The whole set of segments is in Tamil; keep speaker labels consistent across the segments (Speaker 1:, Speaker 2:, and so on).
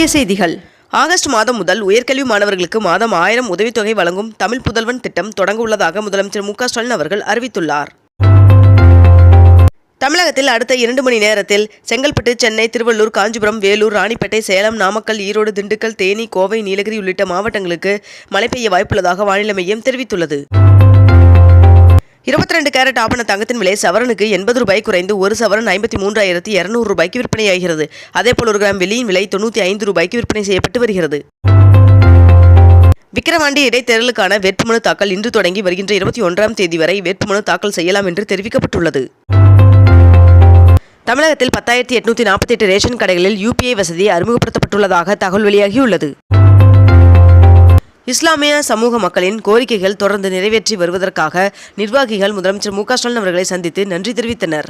Speaker 1: முக்கிய செய்திகள் ஆகஸ்ட் மாதம் முதல் உயர்கல்வி மாணவர்களுக்கு மாதம் ஆயிரம் உதவித்தொகை வழங்கும் தமிழ் புதல்வன் திட்டம் தொடங்க உள்ளதாக முதலமைச்சர் மு ஸ்டாலின் அவர்கள் அறிவித்துள்ளார் தமிழகத்தில் அடுத்த இரண்டு மணி நேரத்தில் செங்கல்பட்டு சென்னை திருவள்ளூர் காஞ்சிபுரம் வேலூர் ராணிப்பேட்டை சேலம் நாமக்கல் ஈரோடு திண்டுக்கல் தேனி கோவை நீலகிரி உள்ளிட்ட மாவட்டங்களுக்கு மழை பெய்ய வாய்ப்புள்ளதாக வானிலை மையம் தெரிவித்துள்ளது இருபத்தி ரெண்டு கேரட் ஆபண தங்கத்தின் விலை சவரனுக்கு எண்பது ரூபாய் குறைந்து ஒரு சவரன் ஐம்பத்தி மூன்றாயிரத்தி இருநூறு ரூபாய்க்கு விற்பனையாகிறது அதேபோல் ஒரு கிராம் வெள்ளியின் விலை தொண்ணூற்றி ஐந்து ரூபாய்க்கு விற்பனை செய்யப்பட்டு வருகிறது விக்கிரவாண்டி இடைத்தேர்தலுக்கான வேட்புமனு தாக்கல் இன்று தொடங்கி வருகின்ற இருபத்தி ஒன்றாம் தேதி வரை வேட்புமனு தாக்கல் செய்யலாம் என்று தெரிவிக்கப்பட்டுள்ளது தமிழகத்தில் பத்தாயிரத்தி எட்நூத்தி நாற்பத்தி எட்டு ரேஷன் கடைகளில் யூபிஐ வசதி அறிமுகப்படுத்தப்பட்டுள்ளதாக தகவல் வெளியாகியுள்ளது இஸ்லாமிய சமூக மக்களின் கோரிக்கைகள் தொடர்ந்து நிறைவேற்றி வருவதற்காக நிர்வாகிகள் முதலமைச்சர் மு ஸ்டாலின் அவர்களை சந்தித்து நன்றி தெரிவித்தனர்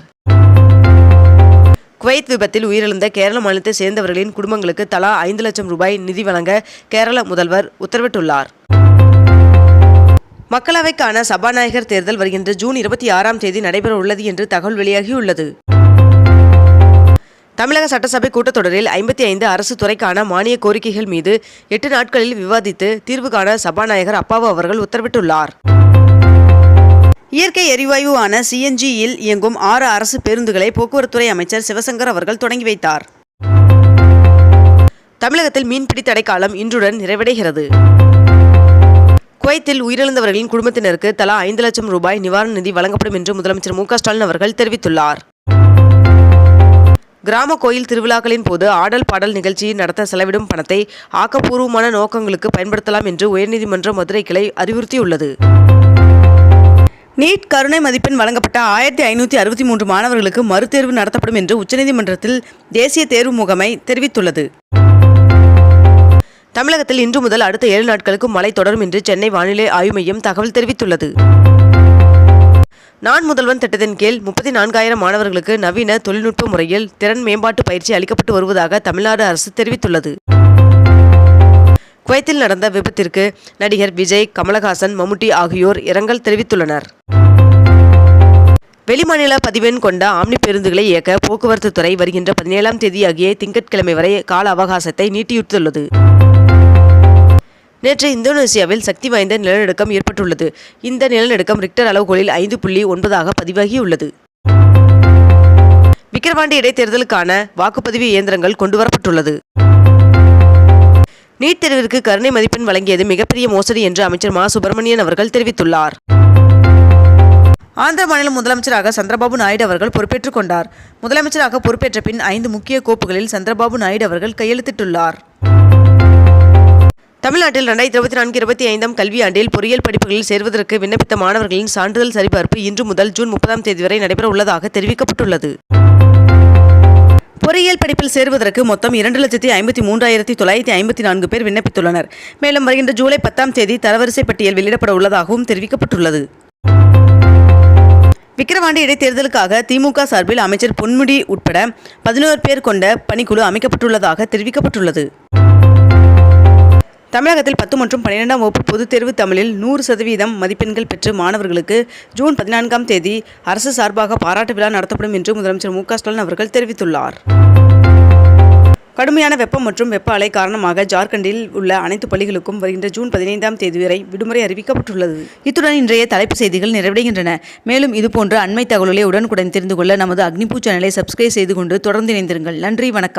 Speaker 1: குவைத் விபத்தில் உயிரிழந்த கேரள மாநிலத்தை சேர்ந்தவர்களின் குடும்பங்களுக்கு தலா ஐந்து லட்சம் ரூபாய் நிதி வழங்க கேரள முதல்வர் உத்தரவிட்டுள்ளார் மக்களவைக்கான சபாநாயகர் தேர்தல் வருகின்ற ஜூன் இருபத்தி ஆறாம் தேதி நடைபெற உள்ளது என்று தகவல் வெளியாகியுள்ளது தமிழக சட்டசபை கூட்டத்தொடரில் ஐம்பத்தி ஐந்து அரசு துறைக்கான மானிய கோரிக்கைகள் மீது எட்டு நாட்களில் விவாதித்து தீர்வு காண சபாநாயகர் அப்பாவு அவர்கள் உத்தரவிட்டுள்ளார் இயற்கை எரிவாயுவான சிஎன்ஜியில் இயங்கும் ஆறு அரசு பேருந்துகளை போக்குவரத்துறை அமைச்சர் சிவசங்கர் அவர்கள் தொடங்கி வைத்தார் தமிழகத்தில் மீன்பிடி காலம் இன்றுடன் நிறைவடைகிறது குவைத்தில் உயிரிழந்தவர்களின் குடும்பத்தினருக்கு தலா ஐந்து லட்சம் ரூபாய் நிவாரண நிதி வழங்கப்படும் என்று முதலமைச்சர் மு ஸ்டாலின் அவர்கள் தெரிவித்துள்ளார் கிராம கோயில் திருவிழாக்களின் போது ஆடல் பாடல் நிகழ்ச்சியை நடத்த செலவிடும் பணத்தை ஆக்கப்பூர்வமான நோக்கங்களுக்கு பயன்படுத்தலாம் என்று உயர்நீதிமன்ற மதுரை கிளை அறிவுறுத்தியுள்ளது நீட் கருணை மதிப்பெண் வழங்கப்பட்ட ஆயிரத்தி ஐநூற்றி அறுபத்தி மூன்று மாணவர்களுக்கு மறுதேர்வு நடத்தப்படும் என்று உச்சநீதிமன்றத்தில் தேசிய தேர்வு முகமை தெரிவித்துள்ளது தமிழகத்தில் இன்று முதல் அடுத்த ஏழு நாட்களுக்கு மழை தொடரும் என்று சென்னை வானிலை ஆய்வு மையம் தகவல் தெரிவித்துள்ளது நான் முதல்வன் திட்டத்தின் கீழ் முப்பத்தி நான்காயிரம் மாணவர்களுக்கு நவீன தொழில்நுட்ப முறையில் திறன் மேம்பாட்டு பயிற்சி அளிக்கப்பட்டு வருவதாக தமிழ்நாடு அரசு தெரிவித்துள்ளது குவைத்தில் நடந்த விபத்திற்கு நடிகர் விஜய் கமலஹாசன் மம்முட்டி ஆகியோர் இரங்கல் தெரிவித்துள்ளனர் வெளிமாநில பதிவெண் கொண்ட ஆம்னி பேருந்துகளை இயக்க போக்குவரத்து துறை வருகின்ற பதினேழாம் தேதியாகிய திங்கட்கிழமை வரை கால அவகாசத்தை நீட்டியுள்ளது நேற்று இந்தோனேசியாவில் சக்தி வாய்ந்த நிலநடுக்கம் ஏற்பட்டுள்ளது இந்த நிலநடுக்கம் ரிக்டர் அளவுகளில் ஐந்து புள்ளி ஒன்பதாக பதிவாகியுள்ளது விக்கிரவாண்டி இடைத்தேர்தலுக்கான வாக்குப்பதிவு இயந்திரங்கள் கொண்டுவரப்பட்டுள்ளது நீட் தேர்விற்கு கருணை மதிப்பெண் வழங்கியது மிகப்பெரிய மோசடி என்று அமைச்சர் மா சுப்பிரமணியன் அவர்கள் தெரிவித்துள்ளார் ஆந்திர மாநில முதலமைச்சராக சந்திரபாபு நாயுடு அவர்கள் பொறுப்பேற்றுக் கொண்டார் முதலமைச்சராக பொறுப்பேற்ற பின் ஐந்து முக்கிய கோப்புகளில் சந்திரபாபு நாயுடு அவர்கள் கையெழுத்திட்டுள்ளார் தமிழ்நாட்டில் ரெண்டாயிரத்தி இருபத்தி நான்கு இருபத்தி ஐந்தாம் கல்வியாண்டில் பொறியியல் படிப்புகளில் சேர்வதற்கு விண்ணப்பித்த மாணவர்களின் சான்றிதழ் சரிபார்ப்பு இன்று முதல் ஜூன் முப்பதாம் தேதி வரை நடைபெற உள்ளதாக தெரிவிக்கப்பட்டுள்ளது பொறியியல் படிப்பில் சேருவதற்கு மொத்தம் இரண்டு லட்சத்தி ஐம்பத்தி மூன்றாயிரத்தி தொள்ளாயிரத்தி ஐம்பத்தி நான்கு பேர் விண்ணப்பித்துள்ளனர் மேலும் வருகின்ற ஜூலை பத்தாம் தேதி தரவரிசை பட்டியல் வெளியிடப்பட உள்ளதாகவும் தெரிவிக்கப்பட்டுள்ளது விக்கிரவாண்டி இடைத்தேர்தலுக்காக திமுக சார்பில் அமைச்சர் பொன்முடி உட்பட பதினோரு பேர் கொண்ட பணிக்குழு அமைக்கப்பட்டுள்ளதாக தெரிவிக்கப்பட்டுள்ளது தமிழகத்தில் பத்து மற்றும் பன்னிரெண்டாம் வகுப்பு பொதுத் தேர்வு தமிழில் நூறு சதவீதம் மதிப்பெண்கள் பெற்று மாணவர்களுக்கு ஜூன் பதினான்காம் தேதி அரசு சார்பாக பாராட்டு விழா நடத்தப்படும் என்று முதலமைச்சர் மு ஸ்டாலின் அவர்கள் தெரிவித்துள்ளார் கடுமையான வெப்பம் மற்றும் வெப்ப அலை காரணமாக ஜார்க்கண்டில் உள்ள அனைத்து பள்ளிகளுக்கும் வருகின்ற ஜூன் பதினைந்தாம் தேதி வரை விடுமுறை அறிவிக்கப்பட்டுள்ளது இத்துடன் இன்றைய தலைப்பு செய்திகள் நிறைவடைகின்றன மேலும் இதுபோன்ற அண்மை தகவல்களை உடனுக்குடன் தெரிந்து கொள்ள நமது அக்னிபூ சேனலை சப்ஸ்கிரைப் செய்து கொண்டு தொடர்ந்து இணைந்திருங்கள் நன்றி வணக்கம்